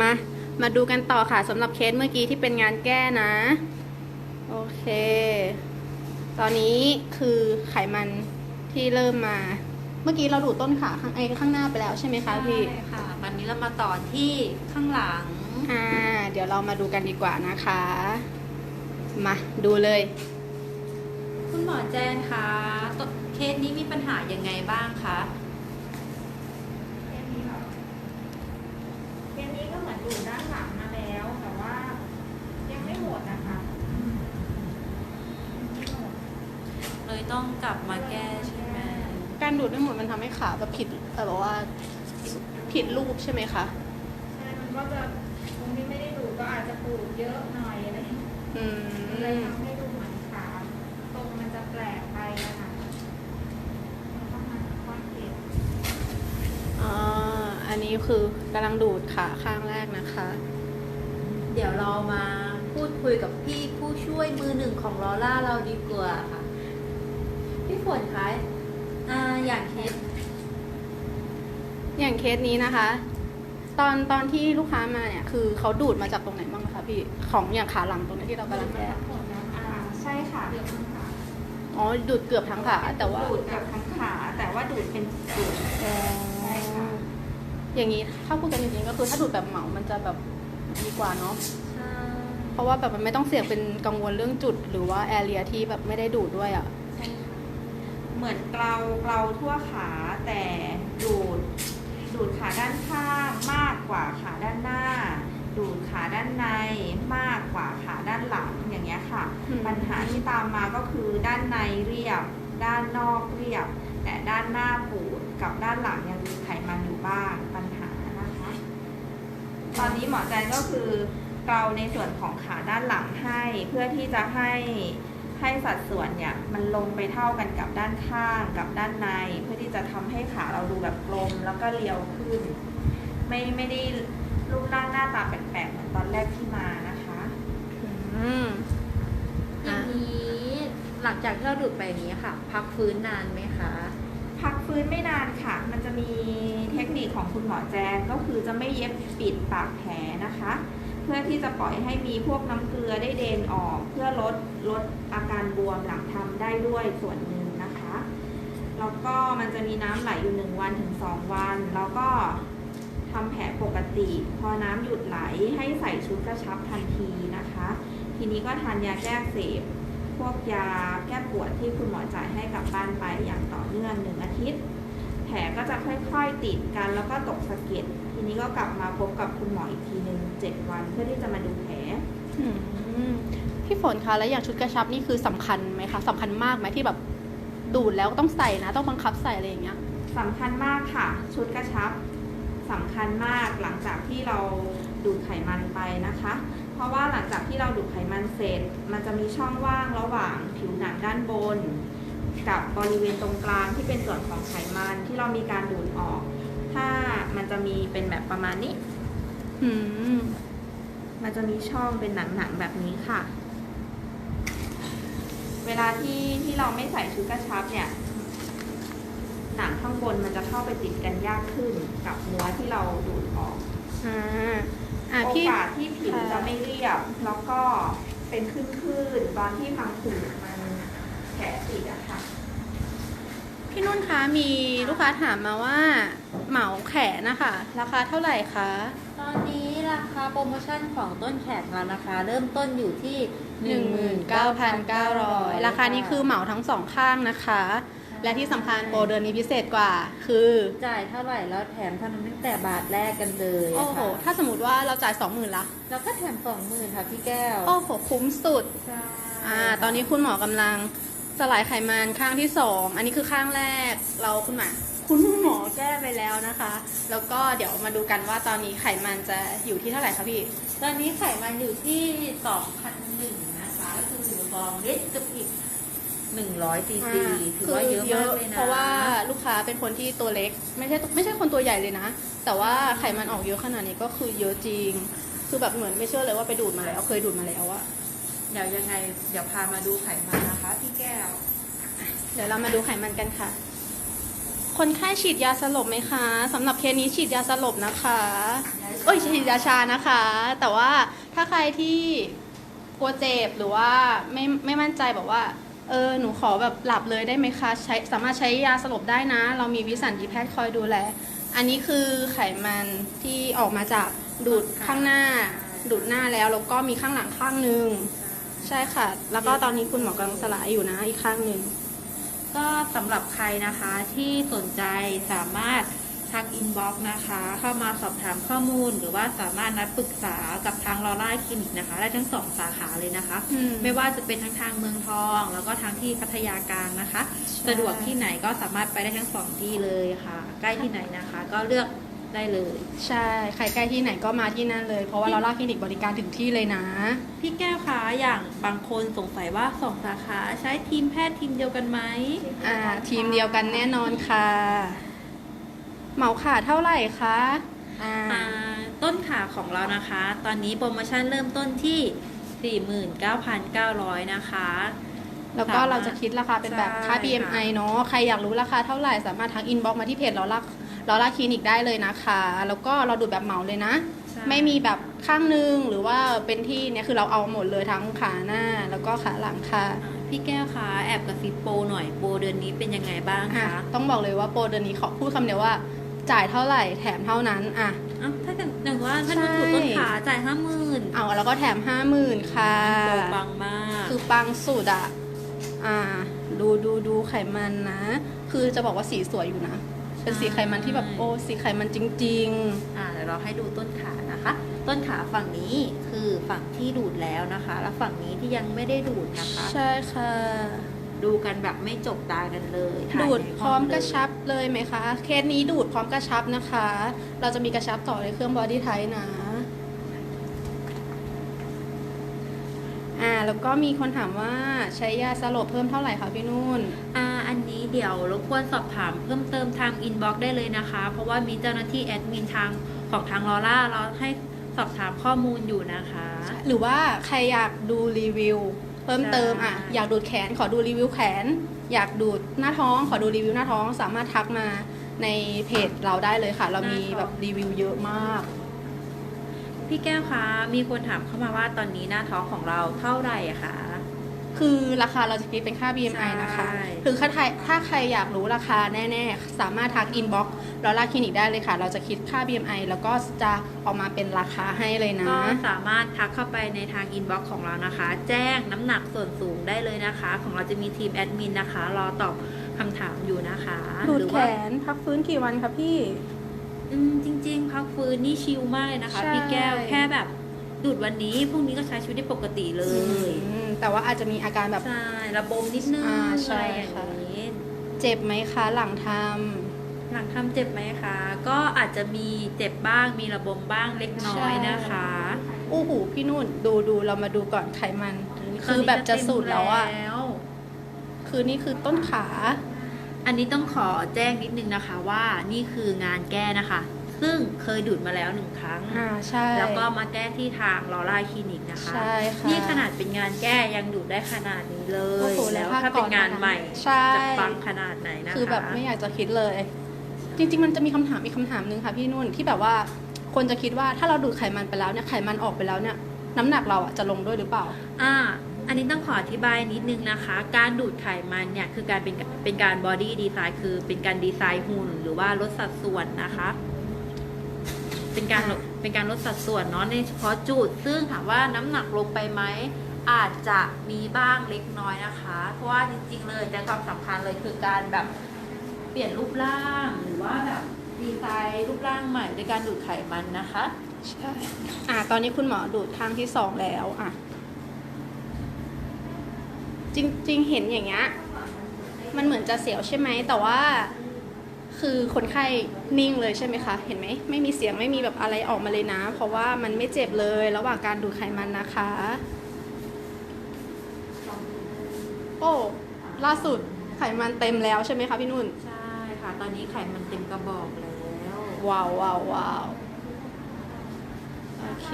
มา มาดูกันต่อค่ะสำหรับเคสเมื่อกี้ที่เป็นงานแก้นะ โอเค ตอนนี้คือไขมันที่เริ่มมา เมื่อกี้เราดูดต้นขาข้างไอ้ข้างหน้าไปแล้วใช่ไหมคะพี่ ใช่ค่ะ วันนี้เรามาต่อที่ข้างหลัง อ่า เดี๋ยวเรามาดูกันดีกว่านะคะ มาดูเลย คุณหมอแจนคะตัวเคสนี้มีปัญหายังไงบ้างคะ เคสนี้เหรอเค สนี้ก็เหมือนอยู่ด้านหลังมาแล้ว แต่ว่า ยังไม่หมดนะคะยังไม่หมดเลยต้องกลับมาแก้ใช่ไหมการดูดไม่หมดมันทำให้ขาแบบผิดแต่แบบว่าผิดรูปใช่ไหมคะใช่มันก็จะตรงที่ไม่ได้ดูดก็อาจจะปูดเยอะหน่อยอะไรอย่างเงี้ย อืมมันเลยทำให้ดูเหมือนขาตรงมันจะแปลกไปนะคะมันต้องมาค่อยเก็บ อ่าอันนี้คือกำลังดูดขาข้างแรก นะคะ เดี๋ยวเรามาพูดคุยกับพี่ผู้ช่วยมือหนึ่งของลอล่าเราดีกว่าค่ะ พี่ฝนคะอ่าอย่างเคสอย่างเคสนี้นะคะ ตอนตอนที่ลูกค้ามาเนี่ย คือเขาดูดมาจากตรงไหนบ้างคะพี่ของอย่างขาหลังตรงนี้ที่เรากำลังแก้ทั้งหมดนะอ่าใช่ค่ะเกือบทั้งขาอ๋อดูดเกือบทั้งขาแต่ว่าดูดกับทั้งขาแต่ว่าดูดเป็นจุดอ๋อใช่ค่ะ อย่างนี้ถ้าพูดกันจริงๆก็คือถ้าดูดแบบเหมา มันจะแบบดีกว่าเนาะใช่เพราะว่าแบบมันไม่ต้องเสี่ยงเป็นกังวลเรื่องจุด หรือว่าแอเรียที่แบบไม่ได้ดูดด้วยอะ่ะใช่ค่ะเหมือนเกลาเกลาทั่วขาแต่ดูด ดูดขาด้านข้างมากกว่าขาด้านหน้า ดูดขาด้านในมากกว่าขาด้านหลังอย่างเงี้ยค่ะอืมปัญหาที่ตามมาก็คือด้านในเรียบ ด้านนอกเรียบ แต่ด้านหน้าปูดกับด้านหลังยังมีไขมันอยู่บ้างปัญหานะคะ ตอนนี้หมอแจนก็คือเกลาในส่วนของขาด้านหลังให้ เพื่อที่จะให้ให้สัดส่วนเนี่ยมันลงไปเท่ากันกับด้านข้างกับด้านใน เพื่อที่จะทำให้ขาเราดูแบบกลมแล้วก็เรียวขึ้น ไม่ไม่ได้รูปร่างหน้าตาแปลกๆเหมือนตอนแรกที่มานะคะอืมอย่างนี้หลังจากที่เราดูดไปนี้ค่ะ พักฟื้นนานไหมคะ พักฟื้นไม่นานค่ะ มันจะมีเทคนิคของคุณหมอแจนก็คือจะไม่เย็บปิดปากแผลนะคะ เพื่อที่จะปล่อยให้มีพวกน้ำเกลือได้เดนออกเพื่อลดลดอาการบวมหลังทำได้ด้วยส่วนหนึ่งนะคะ แล้วก็มันจะมีน้ำไหลอยู่หนึ่งวันถึงสองวัน แล้วก็ทำแผลปกติ พอน้ำหยุดไหลให้ใส่ชุดกระชับทันทีนะคะ ทีนี้ก็ทานยาแก้เสพ วกยาแก้ปวดที่คุณหมอจ่ายให้กลับบ้านไปอย่างต่อเนื่องหนึ่งอาทิตย์ แผลก็จะค่อยๆติดกันแล้วก็ตกสะเก็ดทีนี้ก็กลับมาพบกับคุณหมออีกทีหนึ่งเจ็ดวันเพื่อที่จะมาดูแผลอืมพี่ฝนคะแล้วอย่างชุดกระชับนี่คือสำคัญไหมคะสำคัญมากไหมที่แบบดูดแล้วต้องใส่นะ ต้องบังคับใส่อะไรอย่างเงี้ยสำคัญมากค่ะ ชุดกระชับสำคัญมากหลังจากที่เราดูดไขมันไปนะคะเพ ราะว่าหลังจากที่เราดูดไขมันเสร็จ มันจะมีช่องว่างระหว่างผิวหนังด้านบน กับบริเวณตรงกลางที่เป็นส่วนของไขมันที่เรามีการดูดออก ถ้ามันจะมีเป็นแบบประมาณนี้อืมมันจะมีช่องเป็นหนังๆแบบนี้ค่ะ เวลาที่ที่เราไม่ใส่ชุดกระชับเนี่ย หนังข้างบนมันจะเข้าไปติดกันยากขึ้นกับเนื้อที่เราดูดออก อ่า อ่าโอพี่ กาสที่ผิวค่ะจะไม่เรียบ แล้วก็เป็นขึ้นๆตอนที่พังผืดมันแผลติดอะค่ะ พี่นุ่นคะมีลูกค้าถามมาว่า เหมาแขนนะคะราคาเท่าไหร่คะ ตอนนี้ราคาโปรโมชั่นของต้นแขกเรานะคะ เริ่มต้นอยู่ที่ 19,900 ราคานี้คือเหมาทั้งสองข้างนะคะ และที่สำคัญโปรเดือนนี้พิเศษกว่า คือ จ่ายเท่าไหร่แล้วแถมเท่านั้นตั้งแต่บาทแรกกันเลยโอ้โห ค่ะถ้าสมมติว่าเราจ่าย20,000ละแล้วก็แถมสองหมื่นค่ะพี่แก้วโอ้โห คุ้มสุด ใช่อ่า ตอนนี้คุณหมอกำลังสลายไขมันข้างที่สองอันนี้คือข้างแรก เราคุณหมอคุณหมอแก้ไปแล้วนะคะ แล้วก็เดี๋ยวมาดูกันว่าตอนนี้ไขมันจะอยู่ที่เท่าไหร่คะพี่ ตอนนี้ไขมันอยู่ที่สองพันหนึ่งนะคะก็คือฟองเล็กกับอีก หนึ่งร้อยซีซีถือว่าเยอะมากเลยนะเพราะว่าลูกค้าเป็นคนที่ตัวเล็ก ไม่ใช่ไม่ใช่คนตัวใหญ่เลยนะ แต่ว่าไขมันออกเยอะขนาดนี้ก็คือเยอะจริง คือแบบเหมือนไม่เชื่อเลยว่าไปดูดมาแล้วเคยดูดมาแล้วอะเดี๋ยวยังไงเดี๋ยวพามาดูไขมันนะคะ พี่แก้ว เดี๋ยวเรามาดูไขมันกันค่ะ คนไข้ฉีดยาสลบไหมคะสำหรับเคสนี้ฉีดยาสลบนะคะเอ้ยฉีดยาชานะคะ แต่ว่าถ้าใครที่กลัวเจ็บหรือว่าไม่ไม่มั่นใจแบบว่า เออหนูขอแบบหลับเลยได้ไหมคะใช้สามารถใช้ยาสลบได้นะ เรามีวิสัญญีแพทย์คอยดูแล อันนี้คือไขมันที่ออกมาจากดูดข้างหน้า ดูดหน้าแล้วแล้วก็มีข้างหลังข้างหนึ่งใช่ค่ะ แล้วก็ตอนนี้คุณหมอกำลังสลายอยู่นะอีกข้างหนึ่งก็สำหรับใครนะคะที่สนใจสามารถ ทักอินบ็อกซ์นะคะ เข้ามาสอบถามข้อมูล หรือว่าสามารถนัดปรึกษากับทางลอร่าคลินิกนะคะ ได้ทั้งสองสาขาเลยนะคะอืมไม่ว่าจะเป็นทั้งทางเมืองทอง แล้วก็ทางที่พัทยากลางนะคะใช่สะดวกที่ไหนก็สามารถไปได้ทั้งสองที่เลยค่ะ ใกล้ที่ไหนนะคะ ก็เลือกได้เลย ใช่ ใครใกล้ที่ไหนก็มาที่นั่นเลย เพราะว่าเราล่าคลินิกบริการถึงที่เลยนะ พี่แก้วคะอย่างบางคนสงสัยว่าสองสาขาใช้ทีมแพทย์ทีมเดียวกันไหมอ่า ทีมเดียวกันแน่นอนค่ะ เหมาขาเท่าไหร่คะอ่าอ่าต้นขาของเรานะคะ ตอนนี้โปรโมชั่นเริ่มต้นที่ 49,900 นะคะ แล้วก็สามารถเราจะคิดราคาเป็นแบบค่าใช่ BMI เนาะ ใครอยากรู้ราคาเท่าไหร่สามารถทักอินบ็อกมาที่เพจเราล่าเราล่าคลินิกได้เลยนะคะ แล้วก็เราดูแบบเหมาเลยนะใช่ไม่มีแบบข้างหนึงหรือว่าเป็นที่เนี่ยคือเราเอาหมดเลยทั้งขาหน้าแล้วก็ขาหลังค่ะอ่าพี่แก้วคะแอบกระซิบโปรหน่อยโปรเดือนนี้เป็นยังไงบ้างอะคะ ต้องบอกเลยว่าโปรเดือนนี้ขอพูดคำเดียวว่า จ่ายเท่าไหร่แถมเท่านั้นอะอ้าวถ้าเกิดอย่างว่าถ้าใช่ดูถูกต้นขาจ่ายห้าหมื่นเอาแล้วก็แถมห้าหมื่นค่ะโปรปังมากคือปังสุดอะอ่า ดูดูดูไขมันนะ คือจะบอกว่าสีสวยอยู่นะเป็นสีไขมันที่แบบโอ้สีไขมันจริงอ่าเดี๋ยวเราให้ดูต้นขานะคะ ต้นขาฝั่งนี้คือฝั่งที่ดูดแล้วนะคะ แล้วฝั่งนี้ที่ยังไม่ได้ดูดนะคะๆใช่ค่ะ ดูกันแบบไม่จกตากันเลยถ่ายดูดในพร้อมห้งเลยกระชับเลยไหมคะ เคสนี้ดูดพร้อมกระชับนะคะ เราจะมีกระชับต่อในเครื่องบอดี้ไทนะอ่าแล้วก็มีคนถามว่าใช้ยาสลบเพิ่มเท่าไหร่คะพี่นุ่นอ่าอันนี้เดี๋ยวรบกวนสอบถามเพิ่มเติมทางอินบ็อกซ์ได้เลยนะคะ เพราะว่ามีเจ้าหน้าที่แอดมินทางของทางลอร่าเราให้สอบถามข้อมูลอยู่นะคะ หรือว่าใครอยากดูรีวิว เพิ่มเติมใช่อะอยากดูดแขนขอดูรีวิวแขน อยากดูดหน้าท้อง ขอดูรีวิวหน้าท้อง สามารถทักมาในเพจเราได้เลยค่ะ เรามีแบบรีวิวเยอะมาก พี่แก้วคะมีคนถามเข้ามาว่าตอนนี้หน้าท้องของเราเท่าไหร่คะ คือราคาเราจะคิดเป็นค่า BMI นะคะใช่คือถ้าใครถ้าใครอยากรู้ราคาแน่ๆ สามารถทักอินบ็อกซ์เราลาคลินิกได้เลยค่ะ เราจะคิดค่า BMI แล้วก็จะออกมาเป็นราคาให้เลยนะ ก็สามารถทักเข้าไปในทางอินบ็อกซ์ของเรานะคะ แจ้งน้ำหนักส่วนสูงได้เลยนะคะ ของเราจะมีทีมแอดมินนะคะ รอตอบคำถามอยู่นะคะดูดหรือแขว่านพักฟื้นกี่วันคะพี่อืมจริง ๆ พักฟื้นนี่ชิลมากเลยนะคะใช่พี่แก้วแค่แบบดูดวันนี้พรุ่งนี้ก็ใช้ชีวิตได้ปกติเลยอืม แต่ว่าอาจจะมีอาการแบบ ใช่ระบมนิดนึงอ่าใช่อะไรอย่างค่ะ นี้ เจ็บไหมคะ หลังทหลังทำเจ็บไหมคะ ก็อาจจะมีเจ็บบ้าง มีระบมบ้างเล็กน้อยนะคะำอู้หูพี่นุ่นดูดูเรามาดูก่อนไขมัน คือแบบจะสุดแล้วอะตนนี้จเต็มแล้วคือนี่คือต้นขา อันนี้ต้องขอแจ้งนิดนึงนะคะว่านี่คืองานแก้นะคะ ซึ่งเคยดูดมาแล้วหนึ่งครั้ง อ่าใช่ แล้วก็มาแก้ที่ทางลอร่าคลินิกนะคะ ใช่ค่ะ นี่ขนาดเป็นงานแก้ยังดูดได้ขนาดนี้เลโอ้ย โหแล้วภคถ้าเป็นงานก่อะใหม่ใช่ จะปังขนาดไหนนะคะ คือแบบไม่อยากจะคิดเลย จริง ๆ มันจะมีคำถามอีกคำถามหนึ่งค่ะพี่นุ่นที่แบบว่าคนจะคิดว่าถ้าเราดูดไขมันไปแล้วเนี่ยไขมันออกไปแล้วเนี่ยน้ำหนักเราอะจะลงด้วยหรือเปล่า อ่า อันนี้ต้องขออธิบายนิดนึงนะคะ การดูดไขมันเนี่ยคือการเป็นเป็นการบอดี้ดีไซน์คือเป็นการดีไซน์หุ่นหรือว่าลดสัดส่วนนะคะ เป็นการลดเป็นการลดสัดส่วนเนาะในเฉพาะจุด ซึ่งถามว่าน้ำหนักลงไปไหมอาจจะมีบ้างเล็กน้อยนะคะ เพราะว่าจริง ๆ เลยแต่ความสำคัญเลยคือการแบบเปลี่ยนรูปร่างหรือว่าแบบดีไซน์รูปร่างใหม่โดยการดูดไขมันนะคะใช่อ่าตอนนี้คุณหมอดูดข้างที่สองแล้วอะจริง ๆ เห็นอย่างเงี้ยมันเหมือนจะเสียวใช่ไหมแต่ว่า คือคนไข้นิ่งเลยใช่ไหมคะ เห็นไหมไม่มีเสียงไม่มีแบบอะไรออกมาเลยนะ เพราะว่ามันไม่เจ็บเลยระหว่างการดูดไขมันนะคะ โอ้ล่าสุดไขมันเต็มแล้วใช่ไหมคะพี่นุ่น ใช่ค่ะ ตอนนี้ไขมันเต็มกระบอกแล้ว ว้าวว้าวว้าวโอเค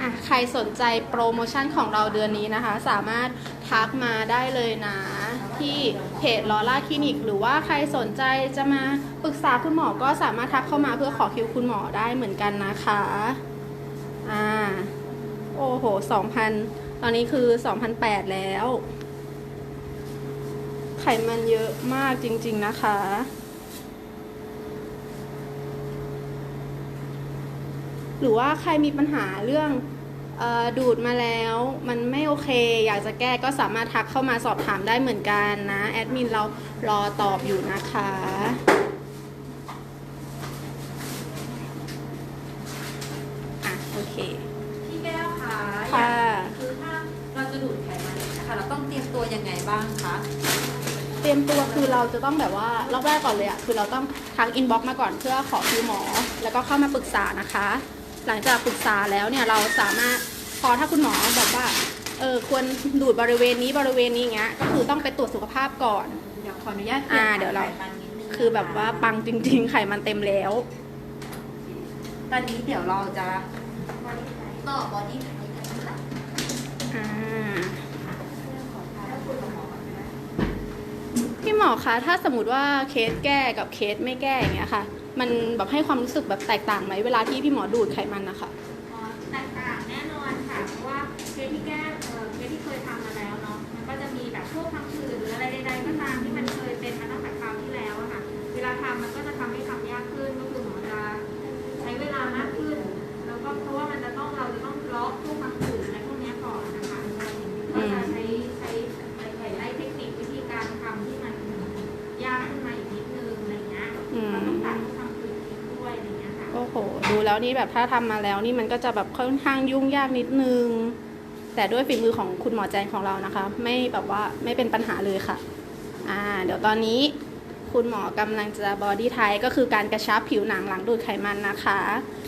อะใครสนใจโปรโมชั่นของเราเดือนนี้นะคะ สามารถทักมาได้เลยนะ ที่เพจลอร่าคลินิกหรือว่าใครสนใจจะมาปรึกษาคุณหมอก็สามารถทักเข้ามาเพื่อขอคิวคุณหมอได้เหมือนกันนะคะอ่าโอ้โห2,000ตอนนี้คือ2,008แล้ว ไขมันเยอะมากจริง ๆนะคะหรือว่าใครมีปัญหาเรื่อง ดูดมาแล้วมันไม่โอเค อยากจะแก้ก็สามารถทักเข้ามาสอบถามได้เหมือนกันนะ แอดมินเรารอตอบอยู่นะคะ อะ โอเค พี่แก้วคะค่ะ คือถ้าเราจะดูดไขมันนะคะเราต้องเตรียมตัวยังไงบ้างคะ เตรียมตัวคือเราจะต้องแบบว่ารอบแรกก่อนเลยอะคือเราต้องทักอินบ็อกมาก่อนเพื่อขอคิวหมอ แล้วก็เข้ามาปรึกษานะคะ หลังจากปรึกษาแล้วเนี่ยเราสามารถ พอถ้าคุณหมอแบบว่าเออควรดูดบริเวณนี้บริเวณนี้อย่างเงี้ยก็คือต้องไปตรวจสุขภาพก่อน เดี๋ยวขออนุญาตอ่าเดี๋ยวเราไขมันนิดนึงนะะคือแบบว่าปังจริง ๆ ไขมันเต็มแล้ว ตอนนี้เดี๋ยวเราจะต่อบอดี้ไทกันนะคะอ่าพี่หมอคะถ้าสมมติว่าเคสแก้กับเคสไม่แก้อย่างเงี้ยค่ะ มันแบบให้ความรู้สึกแบบแตกต่างไหมเวลาที่พี่หมอดูดไขมันนะคะ แล้วนี่แบบถ้าทำมาแล้วนี่มันก็จะแบบค่อนข้างยุ่งยากนิดนึง แต่ด้วยฝีมือของคุณหมอแจงของเรานะคะ ไม่แบบว่าไม่เป็นปัญหาเลยค่ะอ่าเดี๋ยวตอนนี้คุณหมอกำลังจะบอดี้ไทก็คือการกระชับผิวหนังหลังดูดไขมันนะคะ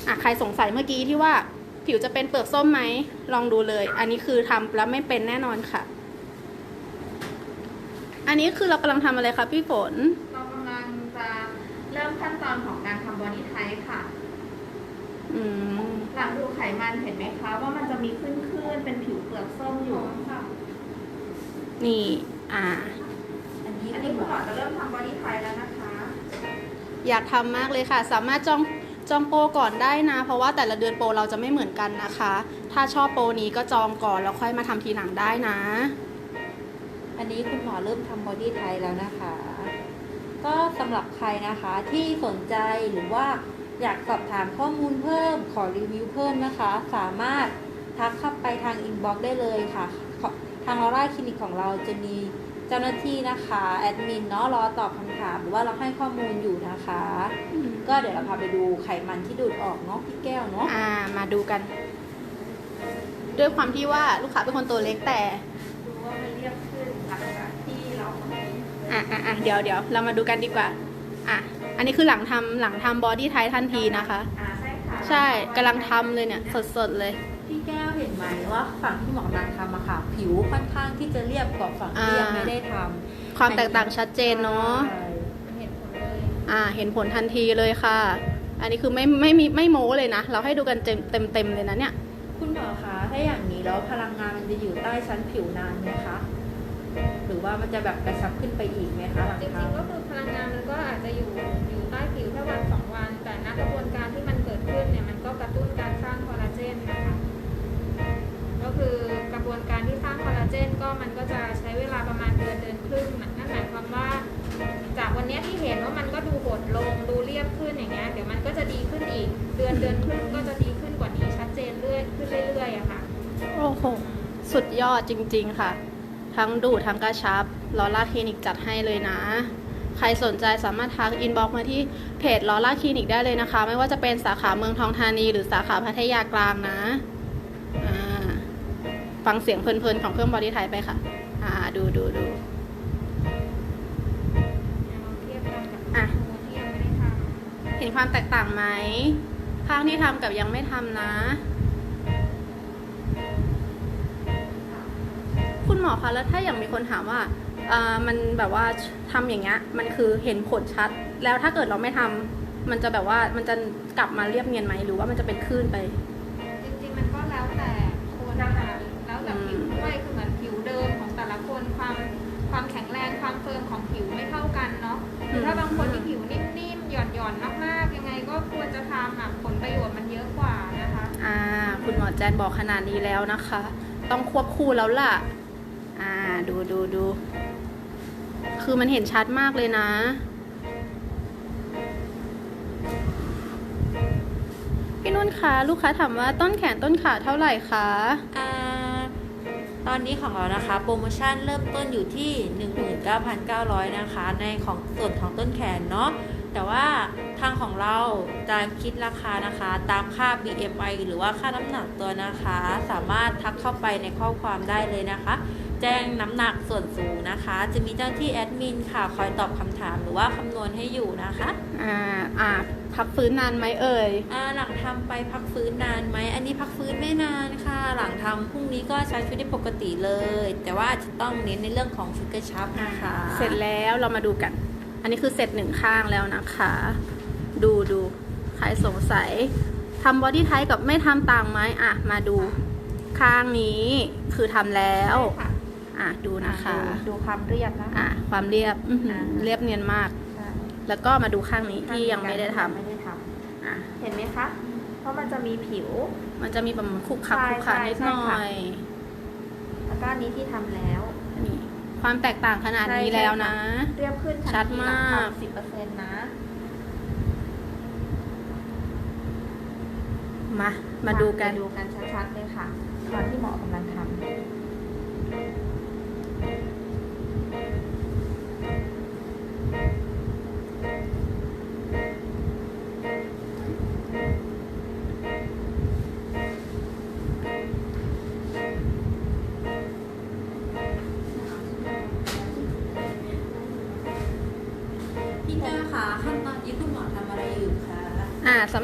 อะใครสงสัยเมื่อกี้ที่ว่าผิวจะเป็นเปลือกส้มไหมลองดูเลย อันนี้คือทำแล้วไม่เป็นแน่นอนค่ะ อันนี้คือเรากำลังทำอะไรคะพี่ฝน เรากำลังจะเริ่มขั้นตอนของการทำบอดี้ไทค อืมหลังดูไขมันเห็นไหมคะ ว่ามันจะมีขึ้นขึ้นๆเป็นผิวเปลือกส้มอยู่ค่ะนี่ อ่า อันนี้อันคุนี้ณหมคุณหมออจะเริ่มทำบอดี้ไทป์แล้วนะคะ อยากทำมากเลยค่ะ สามารถจองจองโปรก่อนได้นะ เพราะว่าแต่ละเดือนโปรเราจะไม่เหมือนกันนะคะ ถ้าชอบโปรนี้ก็จองก่อนแล้วค่อยมาทำทีหลังได้นะ อันนี้คุณหมอเริ่มทำบอดี้ไทแล้วนะคะ ก็สำหรับใครนะคะที่สนใจหรือว่า อยากสอบถามข้อมูลเพิ่ม ขอรีวิวเพิ่มนะคะ สามารถทักเข้าไปทางอินบ็อกซ์ได้เลยค่ะขอทางลอร่าคลินิกของเราจะมีเจ้าหน้าที่นะคะแอดมินเนาะรอตอบคำถามหรือว่าเราให้ข้อมูลอยู่นะคะ ก็เดี๋ยวเราพาไปดูไขมันที่ดูดออกเนาะพี่แก้วเนาะอ่ามาดูกัน ด้วยความที่ว่าลูกค้าเป็นคนตัวเล็กแต่ดูว่ามันเรียบขึ้นหลังจากที่เราอะอะอะเดี๋ยวเดี๋ยวเรามาดูกันดีกว่า อะ อันนี้คือหลังทำหลังทำบอดี้ไททันทีนะคะอ่าใช่ค่ะใช่กำลังทำเลยเนี่ย สดๆเลย พี่แก้วเห็นไหมว่าฝั่งที่หมอกำลังทำอะค่ะ ผิวค่อนข้างที่จะเรียบกว่าฝั่งที่ยังอ่าไม่ได้ทำความแตกต่างชัดเจนเนาะใช่เห็นผลเลยอ่า เห็นผลทันทีเลยค่ะ อันนี้คือไม่ไม่มีไม่โม้เลยนะ เราให้ดูกันเต็มเต็มเต็มเลยนะเนี่ย คุณหมอคะถ้าอย่างนี้แล้วพลังงานมันจะอยู่ใต้ชั้นผิวนานไหมคะ หรือว่ามันจะแบบกระชับขึ้นไปอีกไหมคะหลังจริทำงๆก็คือ เจนก็มันก็จะใช้เวลาประมาณเดือนเดือนครึ่งนั่นหมายความว่า จากวันนี้ที่เห็นว่ามันก็ดูหดลงดูเรียบขึ้นอย่างเงี้ยเดี๋ยวมันก็จะดีขึ้นอีก เดือนเดือนครึ่งก็จะดีขึ้นกว่านี้ชัดเจนเรื่อยขึ้นเรื่อยๆอะค่ะโอ้โหสุดยอดจริง ๆค่ะ ทั้งดูดทั้งกระชับลอร่าคลินิกจัดให้เลยนะ ใครสนใจสามารถทักอินบ็อกมาที่เพจลอร่าคลินิกได้เลยนะคะ ไม่ว่าจะเป็นสาขาเมืองทองธานี หรือสาขาพัทยากลางนะ ฟังเสียงเพลินๆของเครื่องบอดี้ไทยไปค่ะ อ่า ดูดูดูเราเทียบกันกับอะเห็นความแตกต่างไหมข้างที่ทำกับยังไม่ทำนะ คุณหมอคะแล้วถ้าอย่างมีคนถามว่าอ่อมันแบบว่าทำอย่างเงี้ยมันคือเห็นผลชัด แล้วถ้าเกิดเราไม่ทำมันจะแบบว่ามันจะกลับมาเรียบเนียนไหมหรือว่ามันจะเป็นคลื่นไป คุณหมอแจนบอกขนาดนี้แล้วนะคะ ต้องควบคู่แล้วล่ะ อ่า ดูดูดู คือมันเห็นชัดมากเลยนะพี่นุ่นคะ ลูกค้าถามว่าต้นแขนต้นขาเท่าไหร่คะอ่าตอนนี้ของเรานะคะ โปรโมชั่นเริ่มต้นอยู่ที่ 19,900 นะคะ ในของส่วนของต้นแขนเนาะ แต่ว่าทางของเราจะคิดราคานะคะ ตามค่า BMI หรือว่าค่าน้ำหนักตัวนะคะ สามารถทักเข้าไปในข้อความได้เลยนะคะ แจ้งน้ำหนักส่วนสูงนะคะ จะมีเจ้าหน้าที่แอดมินค่ะคอยตอบคำถามหรือว่าคำนวณให้อยู่นะคะอ่าอ่าพักฟื้นนานไหมเอ่ยอ่าหลังทำไปพักฟื้นนานไหมอันนี้พักฟื้นไม่นานค่ะ หลังทำพรุ่งนี้ก็ใช้ชีวิตได้ปกติเลย แต่ว่าอาจจะต้องเน้นในเรื่องของชุดกระชับนะคะ เสร็จแล้วเรามาดูกัน อันนี้คือเสร็จหนึ่งข้างแล้วนะคะ ดูดูใครสงสัยทำบอดี้ไทกับไม่ทำต่างไหมอะ มาดูข้างนี้คือทำแล้วค่ะอะ ดูนะคะดูดูความเรียบนะคะอะ ความเรียบอื้อหืออ่าเรียบเนียนมากใช่แล้วก็มาดูข้างนี้ที่ยังไม่ได้ทำไม่ได้ทอะำเห็นไหมคะ เพราะมันจะมีผิว มันจะมีประมาณคุกคักใช่คุกคักใช่นิดใช่หน่ค่ะอย แล้วก็อันนี้ที่ทำแล้วนี่ ความแตกต่างขนาดนี้ใช่แล้วใช่นะค่ะเรียบขึ้นทันชัดทีมากสิบเปอร์เซ็นต์นะ มา มาดูกันมาดูกันชัดๆเลยค่ะตอนที่หมอกำลังทำ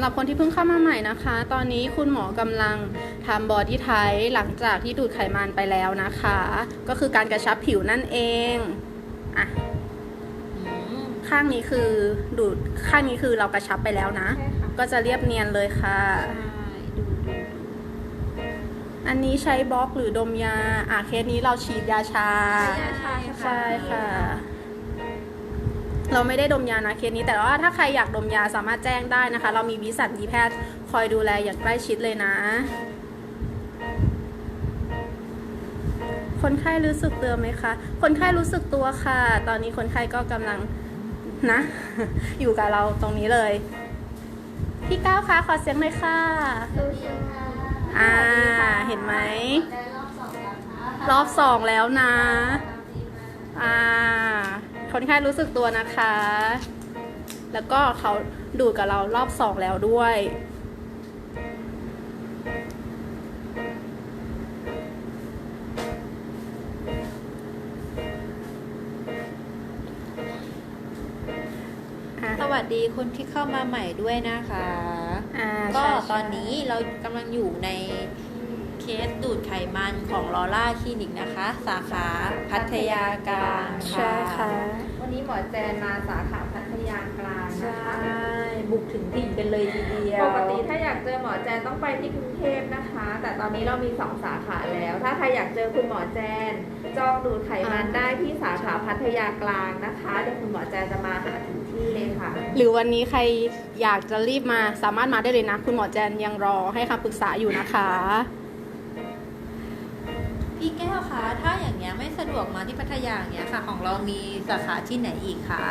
ำหรับคนที่เพิ่งเข้ามาใหม่นะคะ ตอนนี้คุณหมอกำลังทำบอดี้ไทหลังจากที่ดูดไขมันไปแล้วนะคะ ก็คือการกระชับผิวนั่นเองอะอืมข้างนี้คือดูดข้างนี้คือเรากระชับไปแล้วนะใช่ค่ะก็จะเรียบเนียนเลยค่ะใช่ดูดูอันนี้ใช้บล็อกหรือดมยาอะเคสนี้เราฉีดยาชา ใช้ยาชาใช่ค่ะ เราไม่ได้ดมยานะเคสนี้ แต่ว่าถ้าใครอยากดมยาสามารถแจ้งได้นะคะ เรามีวิสัญญีแพทย์คอยดูแลอย่างใกล้ชิดเลยนะ คนไข้รู้สึกตัวไหมคะ คนไข้รู้สึกตัวค่ะ ตอนนี้คนไข้ก็กำลังนะ อยู่กับเราตรงนี้เลย พี่ก้าวคะขอเสียงหน่อยค่ะอ่าเห็นไหมรอบสองแล้วนะอ่า คนไข้รู้สึกตัวนะคะ แล้วก็เขาดูดกับเรารอบสองแล้วด้วยอะสวัสดีคนที่เข้ามาใหม่ด้วยนะคะอ่าก็ใช่ตอนนี้เรากำลังอยู่ใน เคสดูดไขมันของลอร่าคลินิกนะคะ สาขาพัทยากลางใช่ค่ะ วันนี้หมอแจนมาสาขาพัทยากลางใชนะคะ่ บุกถึงถิ่นกันเลยทีเดียว ปกติถ้าอยากเจอหมอแจนต้องไปที่กรุงเทพนะคะ แต่ตอนนี้เรามีสองสาขาแล้ว ถ้าใครอยากเจอคุณหมอแจน จองดูดไขมันได้ที่สาขาพัทยากลางนะคะเดี๋ยวคุณหมอแจนจะมาหาถึงที่เลยค่ะ หรือวันนี้ใครอยากจะรีบมาสามารถมาได้เลยนะ คุณหมอแจนยังรอให้คำปรึกษาอยู่นะคะ พี่แก้วคะถ้าอย่างเงี้ยไม่สะดวกมาที่พัทยาอย่างเงี้ยค่ะ ของเรามีสาขาที่ไหนอีกคะ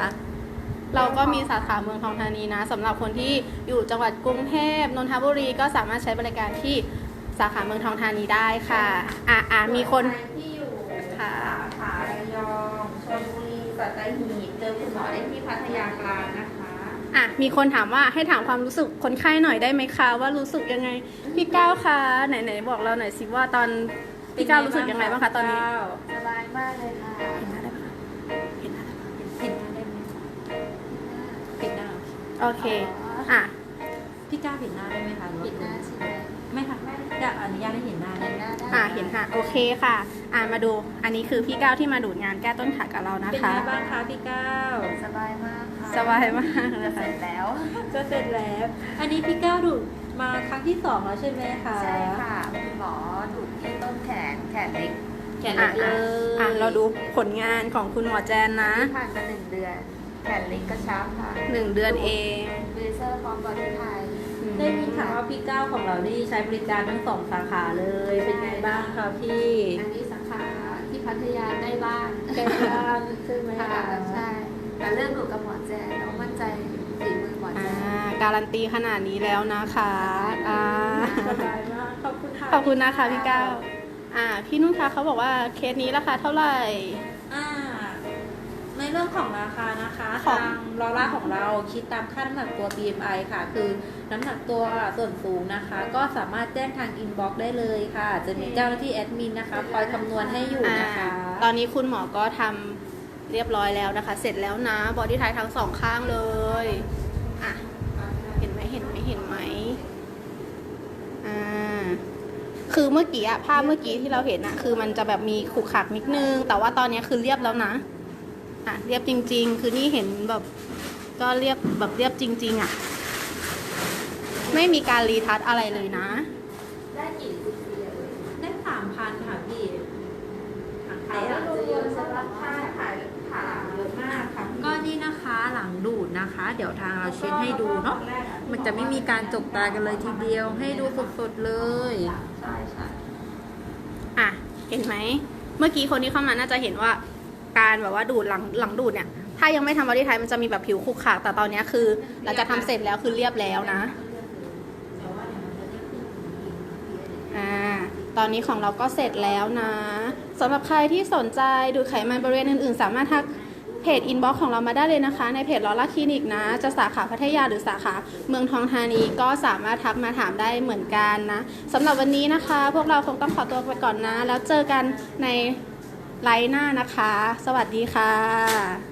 เราก็มีสาขาเมืองทองธานีนะสำหรับคนที่อยู่จังหวัดกรุงเทพนนทบุรีก็สามารถใช้บริการที่สาขาเมืองทองธานีได้ค่ะอะอะมีคนใรที่อยู่ค่ะสาขาระยองชลบุรีสัตหีบเจอคุณหมอได้ที่พัทยากลางนะคะอะมีคนถามว่าให้ถามความรู้สึกคนไข้หน่อยได้ไหมคะว่ารู้สึกยังไงพี่ก้าวคะไหนไหนบอกเราหน่อยสิว่าตอน พี่ก้าวรู้สึกยังไงบ้างคะตอนนี้ สบายมากเลยค่ะ เห็นหน้าได้ปะเห็นหน้าได้ปะเห็นหน้าได้ไหมปิดหน้าโอเค อะ พี่ก้าวเห็นหน้าได้ไหมคะหรือว่าปิดหน้าใช่ไหมไม่ค่ะอยากอนุญาตให้เห็นหน้าได้ไหมอะ เห็นค่ะ โอเคค่ะ อะ มาดู อันนี้คือพี่ก้าวที่มาดูดงานแก้ต้นขากับเรานะเป็นคะไงบ้างคะพี่ก้าวสบายมากค่ะสบายมากเลยค่ะเสร็จแล้ว จะเสร็จแล้ว อันนี้พี่ก้าวดูดมาครั้งที่สองแล้วใช่ไหมคะ ใช่ค่ะ หมอดูดที่ต้นแขนแขนเล็กแขนเล็กเลอะยอะเราดูผลงานของคุณหมอแจนนะ ผ่านมาหนึ่งเดือนแผ่นเล็กกระชับค่ะหนึ่งเดือนเองเลเซอร์พร้อมบอดี้ไทยได้ยินข่าวว่าพี่ก้าวของเรานี่ใช้บริการทั้งสองสาขาเลย เป็นไงบ้างคะพี่อันนี้สาขาที่พัทยาได้บ้านใกล้บ้านใช่ไหมค่ะคะใช่แต่เรื่องหนูกับหมอแจนน้องมั่นใจฝีมือหมอแจอ่านการันตีขนาดนี้แล้วนะคะอ่าสบายมาก ขอบคุณค่ะขอบคุณนะคะพี่ก้าวอ่า พี่นุ่นคะเขาบอกว่าเคสนี้ราคาเท่าไหร่ อ่า ในเรื่องของราคานะคะ ของ ทางลอร่าของเราคิดตามค่าน้ำหนักตัว BMI ค่ะ คือน้ำหนักตัวส่วนสูงนะคะ ก็สามารถแจ้งทางอินบ็อกซ์ได้เลยค่ะ จะมีเจ้าหน้าที่แอดมินนะคะ คอยคำนวณให้อยู่นะคะอ่าตอนนี้คุณหมอก็ทำเรียบร้อยแล้วนะคะ เสร็จแล้วนะ บอดี้ไททั้งสองข้างเลย อะ เห็นไหมเห็นไหมเห็นไหมอ่า คือเมื่อกี้อะภาพเมื่อกี้ที่เราเห็นอะคือมันจะแบบมีขรุขระนิดนึง แต่ว่าตอนนี้คือเรียบแล้วนะอะเรียบจริง ๆ คือนี่เห็นแบบก็เรียบแบบเรียบจริง ๆอะไม่มีการรีทัชอะไรเลยนะ ได้กี่ซีซีเลยได้สามพันค่ะพี่ถ่ายแล้วจะเยอะสำหรับค่าถ่ายผ่าเยอะมากค่ะ ก็นี่นะ คะหลังดูดนะคะ เดี๋ยวทางเราเช็ดให้ดูเนาะมันจะไม่มีการจกตากันเลยทีเดียวให้ดูสดๆเลยใช่ใช่อะเห็นไหมเมื่อกี้คนที่เข้ามาน่าจะเห็นว่าการแบบว่าดูดหลังหลังดูดเนี่ย ถ้ายังไม่ทำบอดี้ไทมันจะมีแบบผิวขรุขระแต่ตอนเนี้ยคือเราจะทำเสร็จแล้วคือเรียบแล้วนะอ่าตอนนี้ของเราก็เสร็จแล้วนะสำหรับใครที่สนใจดูดไขมันบริเวณอื่นๆ สามารถทัก เพจอินบ็อกของเรามาได้เลยนะคะ ในเพจลอร่าคลินิกนะ จะสาขาพัทยาหรือสาขาเมืองทองธานีก็สามารถทักมาถามได้เหมือนกันนะสำหรับวันนี้นะคะ พวกเราคงต้องขอตัวไปก่อนนะ แล้วเจอกันในไลน์หน้านะคะ สวัสดีค่ะ